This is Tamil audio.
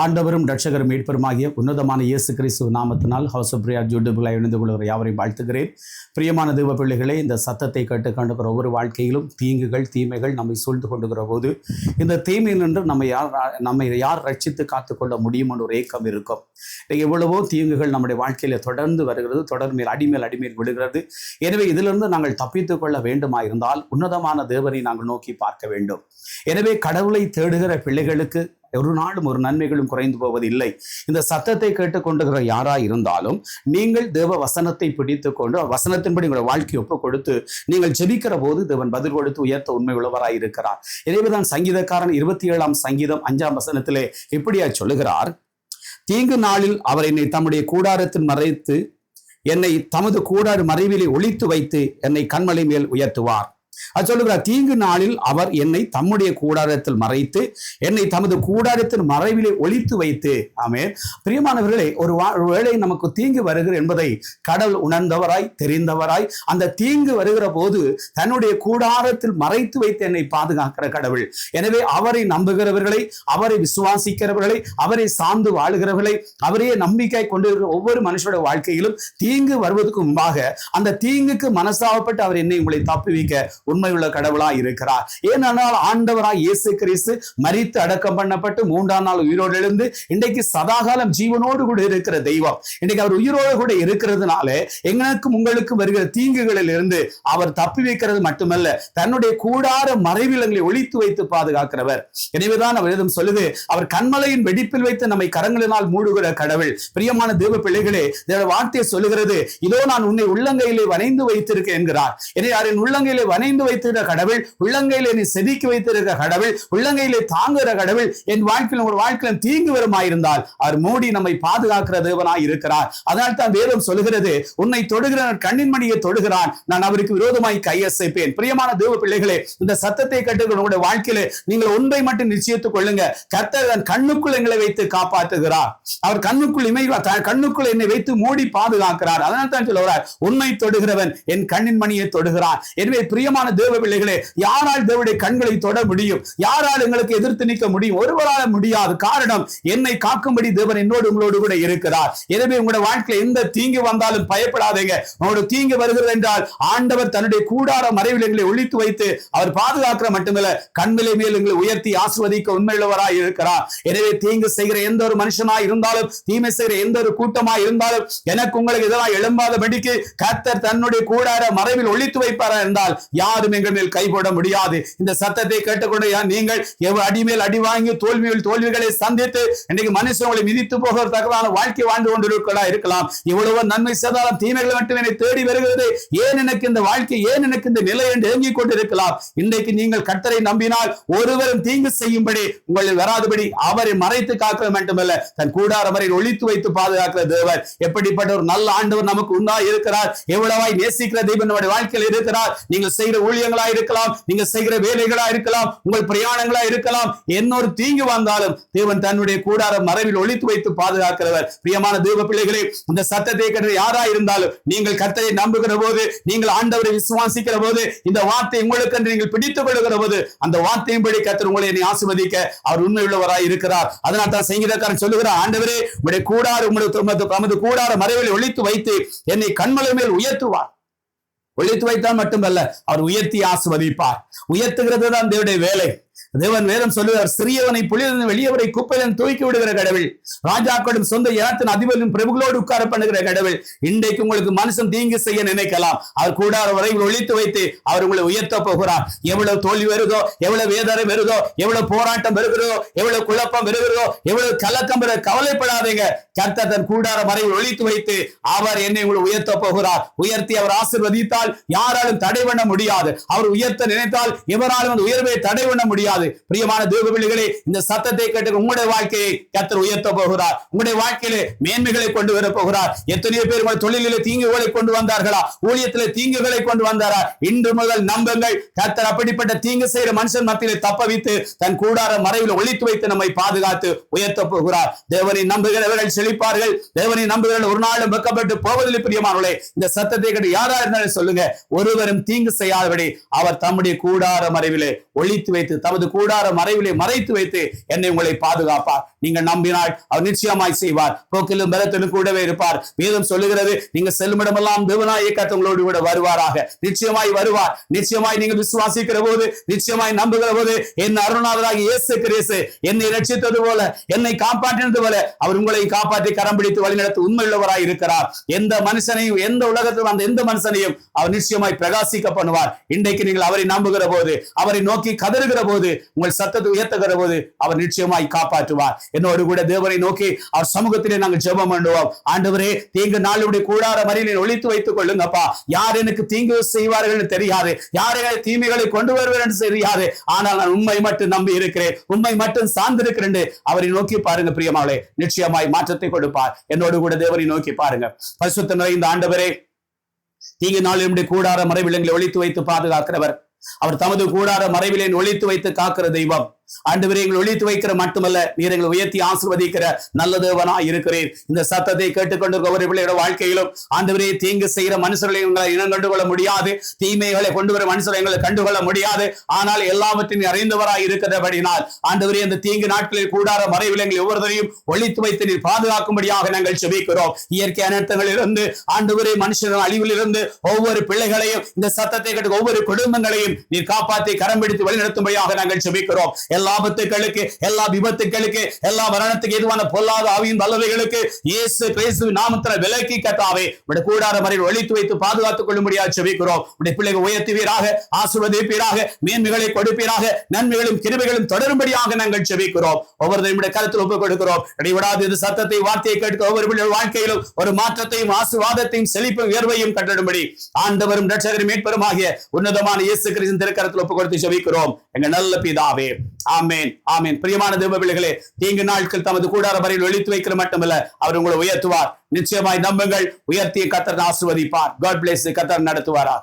ஆண்டவரும் ரட்சகரும் மீட்பருமாகிய உன்னதமான இயேசு கிறிஸ்துவ நாமத்தினால் ஹவுஸ் ஆஃப் பிரியா யூடியூப்களை இணைந்து கொள்கிற யாவரையும் வாழ்த்துகிறேன். பிரியமான தெய்வ பிள்ளைகளே இந்த சத்தத்தை கேட்டு கண்டுகிற ஒவ்வொரு வாழ்க்கையிலும் தீங்குகள் தீமைகள் நம்மை சூழ்ந்து கொண்டுகிற போது இந்த தீமையினின்று நம்ம யார் நம்மை யார் ரட்சித்து காத்துக்கொள்ள முடியும் என்ற ஒரு ஏக்கம் இருக்கும். எவ்வளவோ தீங்குகள் நம்முடைய வாழ்க்கையில தொடர்ந்து வருகிறது தொடர் மேல் அடிமேல் அடிமேல் விடுகிறது எனவே இதிலிருந்து நாங்கள் தப்பித்துக் கொள்ள வேண்டுமா இருந்தால் உன்னதமான தேவனை நாங்கள் நோக்கி பார்க்க வேண்டும். எனவே கடவுளை தேடுகிற பிள்ளைகளுக்கு ஒரு நாளும் ஒரு நன்மைகளும் குறைந்து போவது இல்லை இந்த சத்தத்தை கேட்டுக்கொண்டுகிற யாரா இருந்தாலும் நீங்கள் தேவ வசனத்தை பிடித்து கொண்டு வசனத்தின்படி உங்களை வாழ்க்கை ஒப்பு கொடுத்து நீங்கள் ஜெபிக்கிற போது தேவன் பதில் கொடுத்து உயர்த்த உண்மை உள்ளவராய் இருக்கிறார். எனவேதான் சங்கீதக்காரன் இருபத்தி ஏழாம் சங்கீதம் அஞ்சாம் வசனத்திலே இப்படியா சொல்லுகிறார். தீங்கு நாளில் அவர் என்னை தம்முடைய கூடாரத்தில் மறைத்து என்னை தமது கூடாறு மறைவிலே ஒழித்து வைத்து என்னை கண்மலை மேல் உயர்த்துவார். அது சொல்லுகிறார் தீங்கு நாளில் அவர் என்னை தம்முடைய கூடாரத்தில் மறைத்து என்னை தமது கூடாரத்தின் மறைவிலே ஒழித்து வைத்து. ஆமே பிரியமானவர்களே ஒரு வேளை நமக்கு தீங்கு வருகிற என்பதை கடல் உணர்ந்தவராய் தெரிந்தவராய் அந்த தீங்கு வருகிற போது தன்னுடைய கூடாரத்தில் மறைத்து வைத்து என்னை பாதுகாக்கிற கடவுள். எனவே அவரை நம்புகிறவர்களை அவரை விசுவாசிக்கிறவர்களை அவரை சார்ந்து வாழுகிறவர்களை அவரையே நம்பிக்கை கொண்டிருக்கிற ஒவ்வொரு மனுஷனுடைய வாழ்க்கையிலும் தீங்கு வருவதற்கு முன்பாக அந்த தீங்குக்கு மனசாவப்பட்டு அவர் என்னை உங்களை தப்புவிக்க உண்மையுள்ள கடவுளாய் இருக்கிறார். ஏனென்றால் ஆண்டவராய் இயேசு கிறிஸ்து மறித்து அடக்கம் பண்ணப்பட்டு மூன்றாம் நாள் உயிரோடு எழுந்து இன்றைக்கு சதாகாலம் ஜீவனோடு கூட இருக்கிற தெய்வம். இன்னைக்கு அவர் உயிரோடு கூட இருக்கிறதுனால எங்களுக்கும் உங்களுக்கும் வருகிற தீங்குகளில் இருந்து அவர் தப்பி வைக்கிறது மட்டுமல்ல தன்னுடைய கூடார மறைவிலங்களை ஒழித்து வைத்து பாதுகாக்கிறவர். எனவேதான் அவர் வேதம் சொல்லுது அவர் கண்மலையின் வெடிப்பில் வைத்து நம்மை கரங்களினால் மூடுகிற கடவுள். பிரியமான தேவ பிள்ளைகளே தேவ வார்த்தை சொல்லுகிறது இதோ நான் உன்னை உள்ளங்கையிலே வனைந்து வைத்திருக்கேன் என்கிறார். எனவே யாரின் உள்ளங்கையிலே வனை வணைந்து வைத்திருக்கிற கடவுள் உள்ளங்கையிலே நீ செதுக்கி வைத்திருக்கிற கடவுள் உள்ளங்கையிலே தாங்குகிற கடவுள் என் வாழ்க்கையில் உங்கள் வாழ்க்கையில் தீங்கு வருமாயிருந்தால் அவர் மூடி நம்மை பாதுகாக்கிற தேவனாய் இருக்கிறார். அதனால் தான் வேதம் சொல்லுகிறது உன்னை தொடுகிற கண்ணின் மணியை தொடுகிறான் நான் அவருக்கு விரோதமாய் கையசைப்பேன் பிரியமான தேவ பிள்ளைகளே இந்த சத்தத்தை கட்டுகிற உங்களுடைய வாழ்க்கையில நீங்கள் ஒன்றை மட்டும் நிச்சயத்துக் கொள்ளுங்க கர்த்தர் தன் கண்ணுக்குள் எங்களை வைத்து காப்பாற்றுகிறார். அவர் கண்ணுக்குள் இமை கண்ணுக்குள் என்னை வைத்து மூடி பாதுகாக்கிறார். அதனால் தான் சொல்லுகிறார் உன்னை தொடுகிறவன் என் கண்ணின் மணியை தொடுகிறான். எனவே பிரியமான பிரியமான தேவ பிள்ளைகளே யாரால் தேவடைய கண்களை தொட முடியும்? யாரால் எங்களுக்கு எதிர்த்து நிற்க முடியும்? ஒருவரால் முடியாது. காரணம் என்னை காக்கும்படி தேவன் என்னோடு உங்களோடு கூட இருக்கிறார். எனவே உங்களோட வாழ்க்கையில எந்த தீங்கு வந்தாலும் பயப்படாதீங்க. உங்களோட தீங்கு வருகிறது என்றால் ஆண்டவர் தன்னுடைய கூடார மறைவில் எங்களை ஒழித்து வைத்து அவர் பாதுகாக்கிற மட்டுமல்ல கண்களை மேல் எங்களை உயர்த்தி ஆசிர்வதிக்க உண்மையுள்ளவராய் இருக்கிறார். எனவே தீங்கு செய்கிற எந்த ஒரு மனுஷனாய் இருந்தாலும் தீமை செய்கிற எந்த ஒரு கூட்டமாய் இருந்தாலும் எனக்கு உங்களுக்கு இதெல்லாம் எழும்பாதபடிக்கு கத்தர் தன்னுடைய கூடார மறைவில் ஒழித்து வைப்பாரா என்றால் யார் யாரும் எங்கள் மேல் கை முடியாது. இந்த சத்தத்தை கேட்டுக்கொண்டு நீங்கள் எவ்வளவு அடிமேல் அடி வாங்கி தோல்வியில் தோல்விகளை சந்தித்து இன்னைக்கு மனுஷன் உங்களை மிதித்து போகிறதற்கான வாழ்க்கை வாழ்ந்து கொண்டிருக்கிறா இருக்கலாம். இவ்வளவு நன்மை செய்தாலும் தீமைகள் மட்டும் என்னை தேடி வருகிறது. ஏன் எனக்கு இந்த வாழ்க்கை ஏன் எனக்கு இந்த நிலை என்று ஏங்கிக் கொண்டிருக்கலாம்? இன்றைக்கு நீங்கள் கர்த்தரை நம்பினால் ஒருவரும் தீங்கு செய்யும்படி உங்களில் வராதபடி அவரை மறைத்து காக்க மட்டுமல்ல தன் கூடார வரையில் ஒழித்து வைத்து பாதுகாக்கிற தேவர் எப்படிப்பட்ட ஒரு நல்ல ஆண்டவர் நமக்கு உண்டா இருக்கிறார் எவ்வளவாய் நேசிக்கிற தெய்வம் நம்முடைய வாழ்க்கையில் இருக்கிறார். நீங்கள் செய்கிற ஊழியங்களா இருக்கலாம் நீங்க செய்கிற வேலைகளா இருக்கலாம் உங்கள் பிரயாணங்களா இருக்கலாம் என்ன ஒரு தீங்கு வந்தாலும் தேவன் தன்னுடைய கூடார மறைவில் ஒழித்து வைத்து பாதுகாக்கிறவர். பிரியமான தேவ பிள்ளைகளே இந்த சத்தத்தை கேட்டு யாரா இருந்தாலும் நீங்கள் கர்த்தரை நம்புகிற போது நீங்கள் ஆண்டவரை விசுவாசிக்கிற போது இந்த வார்த்தை உங்களுக்கு நீங்கள் பிடித்துக் கொள்கிற போது அந்த வார்த்தையின்படி கர்த்தர் உங்களை என்னை ஆசிர்வதிக்க அவர் உண்மை உள்ளவராய் இருக்கிறார். அதனால் தான் சங்கீதக்காரன் சொல்லுகிறார் ஆண்டவரே உங்களுடைய கூடார உங்களுடைய தமது கூடார மறைவில் ஒழித்து வைத்து என்னை கண்மலை மேல் உயர்த்துவார். ஒழித்து வைத்தால் மட்டுமல்ல அவர் உயர்த்தி ஆசிர்வதிப்பார். உயர்த்துகிறது தான் தேவடைய வேலை. தேவன் வேதம் சொல்லுவார் சிறியவனை புலியிலிருந்து வெளியவரை குப்பையிலிருந்து தூக்கி விடுகிற கடவுள் ராஜாக்களும் சொந்த இனத்தின் அதிபரும் பிரபுகளோடு உட்கார பண்ணுகிற கடவுள் இன்றைக்கு உங்களுக்கு மனுஷன் தீங்கு செய்ய நினைக்கலாம். அவர் கூடார வரைவில் ஒழித்து வைத்து அவர் உங்களை உயர்த்த போகிறார். எவ்வளவு தோல்வி வருதோ எவ்வளவு வேதனை வருதோ எவ்வளவு போராட்டம் வருகிறதோ எவ்வளவு குழப்பம் வருகிறதோ எவ்வளவு கலக்கம் வர கவலைப்படாதீங்க. கர்த்தர் தன் கூடார மறைவில் ஒழித்து வைத்து அவர் என்னை உங்களை உயர்த்த போகிறார். உயர்த்தி அவர் ஆசிர்வதித்தால் யாராலும் தடை பண்ண முடியாது. அவர் உயர்த்த நினைத்தால் எவராலும் அந்த உயர்வை தடை பண்ண முடியாது. பிரியமான தேவ பிள்ளைகளே இந்த சத்தத்தை கேட்டு உங்களுடைய வாழ்க்கையை கத்தர் உயர்த்த போகிறார். உங்களுடைய வாழ்க்கையில மேன்மைகளை கொண்டு வர போகிறார். எத்தனையோ பேர் உங்கள் தொழிலில தீங்குகளை கொண்டு வந்தார்களா? ஊழியத்திலே தீங்குகளை கொண்டு வந்தாரா? இன்று முதல் நம்புங்கள். கத்தர் அப்படிப்பட்ட தீங்கு செய்கிற மனுஷன் மத்தியிலே தப்ப வைத்து தன் கூடார மறைவில் ஒழித்து வைத்து நம்மை பாதுகாத்து உயர்த்த போகிறார். தேவனை நம்புகிறவர்கள் செழிப்பார்கள். தேவனை நம்புகிறவர்கள் ஒரு நாளும் வெக்கப்பட்டு போவதில்லை பிரியமானவர்களே. இந்த சத்தத்தை கேட்டு யாரா இருந்தாலும் சொல்லுங்க. ஒருவரும் தீங்கு செய்யாதபடி அவர் தம்முடைய கூடார மறைவிலே ஒழித்து வைத்து தமது கூடார மறைவிலே மறைத்து வைத்து என்னை உங்களை பாதுகாப்பார். நீங்கள் நம்பினால் அவர் நிச்சயமாய் செய்வார். போக்கிலும் பலத்திலும் கூடவே இருப்பார். வேதம் சொல்லுகிறது நீங்க செல்லுமிடமெல்லாம் தேவனாய கர்த்தர் உங்களோடு கூட வருவாராக. நிச்சயமாய் வருவார். நிச்சயமாய் நீங்கள் விசுவாசிக்கிற போது நிச்சயமாய் நம்புகிற போது என் அருணாதராக இயேசு கிரேசு என்னை ரட்சித்தது போல என்னை காப்பாற்றினது போல அவர் உங்களை காப்பாற்றி கரம் பிடித்து வழிநடத்த உண்மையுள்ளவராய் இருக்கிறார். எந்த மனுஷனையும் எந்த உலகத்தில் அந்த எந்த மனுஷனையும் அவர் நிச்சயமாய் பிரகாசிக்க பண்ணுவார். இன்றைக்கு நீங்கள் அவரை நம்புகிற போது அவரை நோக்கி கதறுகிற போது உங்கள் சத்தத்தை உயர்த்துகிற போது அவர் நிச்சயமாய் காப்பாற்றுவார். என்னோடு கூட தேவரை நோக்கி அவர் சமூகத்திலே நாங்கள் ஜெபம் பண்ணுவோம். ஆண்டவரே தீங்கு நாளுடைய கூடார மறியலை ஒழித்து வைத்துக் கொள்ளுங்கப்பா. யார் எனக்கு தீங்கு செய்வார்கள் என்று தெரியாது. யார் தீமைகளை கொண்டு வருவார் என்று தெரியாது. ஆனால் நான் உண்மை மட்டும் நம்பி இருக்கிறேன். உண்மை மட்டும் சார்ந்திருக்கிறேன். என்று அவரை நோக்கி பாருங்க பிரியமாவளே நிச்சயமாய் மாற்றத்தை கொடுப்பார். என்னோடு கூட தேவரை நோக்கி பாருங்க பரிசுத்த நிறைந்த ஆண்டவரே தீங்கு நாள் என்னுடைய கூடார மறைவிலங்களை ஒழித்து வைத்து பாதுகாக்கிறவர். அவர் தமது கூடார மறைவிலை ஒழித்து வைத்து காக்கிற தெய்வம். ஆண்டவரே எங்களை ஒழித்து வைக்கிற மட்டுமல்ல நீர் எங்களை உயர்த்தி ஆசிர்வதிக்கிற நல்ல தேவனா இருக்கிறீர். இந்த சத்தத்தை கேட்டுக்கொண்டிருக்க ஒரு பிள்ளையோட வாழ்க்கையிலும் ஆண்டவரே தீங்கு செய்கிற மனுஷர்களை எங்களை இனம் கண்டுகொள்ள முடியாது. தீமைகளை கொண்டு வர மனுஷரை எங்களை கண்டுகொள்ள முடியாது. ஆனால் எல்லாவற்றையும் அறிந்தவராய் இருக்கிறபடினால் ஆண்டவரே அந்த தீங்கு நாட்களில் கூடாத மறைவில் எங்களை ஒவ்வொருவரையும் ஒழித்து வைத்து நீர் பாதுகாக்கும்படியாக நாங்கள் செபிக்கிறோம் இயற்கை அனர்த்தங்களிலிருந்து ஆண்டவரே மனுஷன் அழிவிலிருந்து ஒவ்வொரு பிள்ளைகளையும் இந்த சத்தத்தை கேட்டு ஒவ்வொரு குடும்பங்களையும் நீர் காப்பாற்றி கரம் பிடித்து வழிநடத்தும்படியாக நாங்கள் செபிக்கிறோம் எல்லா ஆபத்துகளுக்கு எல்லா விபத்துகளுக்கு எல்லா மரணத்துக்கு எதுவான பொல்லாத ஆவியின் வல்லவைகளுக்கு இயேசு கிறிஸ்து நாமத்தில் விலக்கி கத்தாவே. உடைய கூடார மறையில் ஒழித்து வைத்து பாதுகாத்துக் கொள்ள முடியாது செபிக்கிறோம் உடைய பிள்ளைகள் உயர்த்துவீராக ஆசிர்வதிப்பீராக மேன்மைகளை கொடுப்பீராக நன்மைகளும் கிருபைகளும் தொடரும்படியாக நாங்கள் செபிக்கிறோம் ஒவ்வொரு நம்முடைய கருத்தில் ஒப்புக் கொடுக்கிறோம். இடைவிடாது இந்த சத்தத்தை வார்த்தையை கேட்க ஒவ்வொரு பிள்ளைகள் வாழ்க்கையிலும் ஒரு மாற்றத்தையும் ஆசிர்வாதத்தையும் செழிப்பும் உயர்வையும் கட்டிடும்படி. ஆண்டவரும் ரட்சகரும் மீட்பரும் ஆகிய உன்னதமான இயேசு கிறிஸ்தின் திருக்கரத்தில் ஒப்புக் கொடுத்து செபிக்கிறோம் எங்க நல்ல பிதாவே ஆமேன் ஆமேன். பிரியமான தேவ பிள்ளைகளே தீங்கு நாட்கள் தமது கூடார வரையில் ஒழித்து வைக்கிற மட்டுமல்ல அவர் உங்களை உயர்த்துவார். நிச்சயமாய் நம்புங்கள் உயர்த்திய கத்தர் ஆசிர்வதிப்பார். காட் பிளேஸ் கத்தர் நடத்துவாராக.